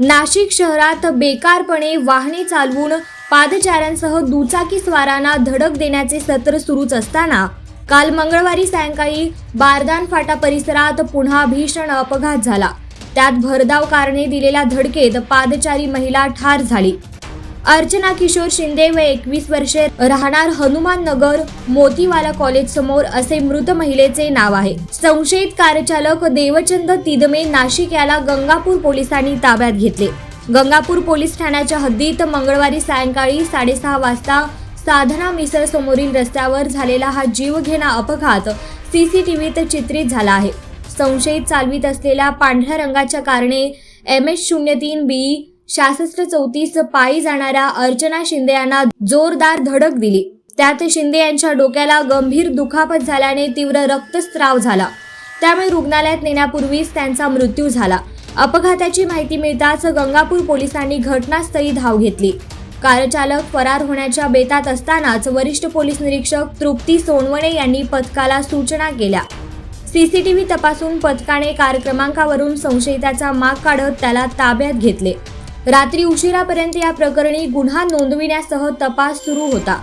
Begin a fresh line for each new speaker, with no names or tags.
नाशिक शहरात बेकारपणे वाहने चालवून पादचाऱ्यांसह दुचाकी स्वारांना धडक देण्याचे सत्र सुरूच असताना काल मंगळवारी सायंकाळी बारदान फाटा परिसरात पुन्हा भीषण अपघात झाला. त्यात भरधाव कारने दिलेल्या धडकेत पादचारी महिला ठार झाली. अर्चना किशोर शिंदे व एकवीस वर्षे राहणार हनुमान नगर मोतीवाला कॉलेज समोर असे मृत महिलेचे नाव आहे. संशयित कारचालक देवचंद तिदमे नाशिक याला गंगापूर पोलिसांनी ताब्यात घेतले. गंगापूर पोलीस ठाण्याच्या हद्दीत मंगळवारी सायंकाळी साडेसहा वाजता साधना मिसळ समोरील रस्त्यावर झालेला हा जीवघेणा अपघात सीसीटीव्हीत चित्रित झाला आहे. संशयित चालवीत असलेल्या पांढऱ्या रंगाच्या कारणे एम एच शून्य तीन बी शासस्त्र चौतीस पायी जाणाऱ्या अर्चना शिंदे यांना जोरदार धडक दिली. त्यात शिंदे यांच्या डोक्याला गंभीर दुखापत झाल्याने तीव्र रक्तस्राव झाला. त्यामुळे रुग्णालयात नेण्यापूर्वीच त्यांचा मृत्यू झाला. अपघाताची माहिती मिळताच गंगापूर पोलिसांनी घटनास्थळी धाव घेतली. कारचालक फरार होण्याच्या बेतात असतानाच वरिष्ठ पोलीस निरीक्षक तृप्ती सोनवणे यांनी पथकाला सूचना केल्या. सीसीटीव्ही तपासून पथकाने कार क्रमांकावरून संशयिताचा माग काढत त्याला ताब्यात घेतले. रात्री उशिरापर्यंत या प्रकरणी गुन्हा नोंदविण्यासह तपास सुरू होता.